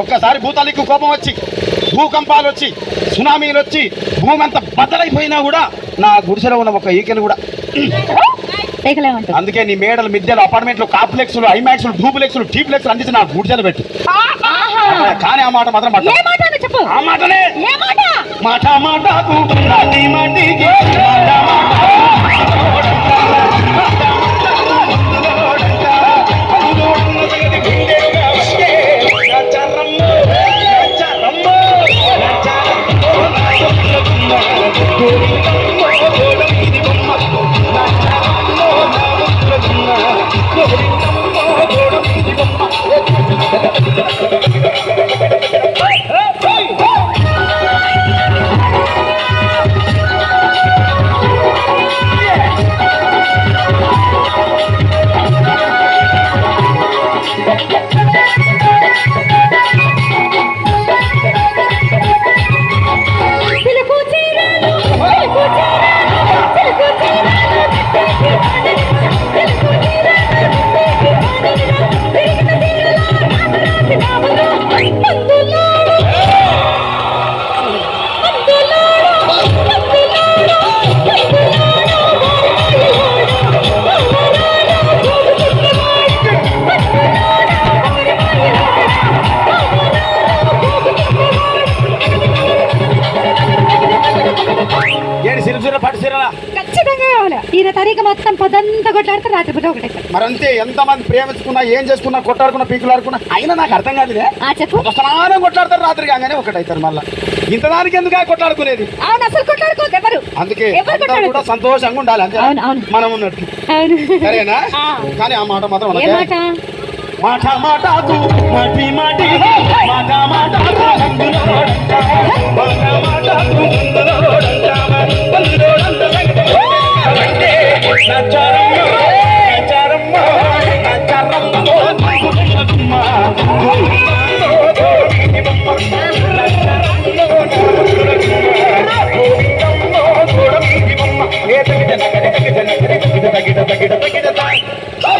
ఒక్కసారి భూతాలికి కోపం వచ్చి భూకంపాలు వచ్చి సునామీలు వచ్చి భూమి అంతా బద్దలైపోయినా కూడా నా గుడిసెలో ఉన్న ఒక ఈకెను కూడా. అందుకే నీ మేడలు మిద్దెలు అపార్ట్మెంట్లు కాంప్లెక్స్లు ఐమాక్స్లు డూప్లెక్స్లు టీప్లెక్స్లు అందించి నా గుడిసెలు పెట్టు. కానీ ఆ మాట మాత్రం ఆ మాటనే. మాట? మాట 爱国家 మొత్తం పొద్దంతా కొట్లాడితే రాత్రి పూట ఒకటే మరంతే ఎంతమంది ప్రేమించుకున్నా ఏం చేసుకున్నా కొట్టాడుకున్నా పీకులాడుకున్నా అయినా నాకు అర్థం కాదులే. ఆ చెప్పు. ఒక స్నానం కొట్లాడతారు రాత్రి కాగానే ఒకటైతారు మళ్ళా. ఇంత దానికి ఎందుకు కొట్లాడుకునేది? అవును అసలు కొట్లాడుకోవద్దు ఎవరు? అందుకే ఎవరు? కూడా సంతోషంగా ఉండాలి అంతే అవును, అవును. మనం ఉన్నట్టు. అవును. సరేనా? ఆ. కానీ ఆ మాట మాత్రం ఏ అనకే. మాట? మాట మాటి మాటి మాట. మాట. Jack, Jack.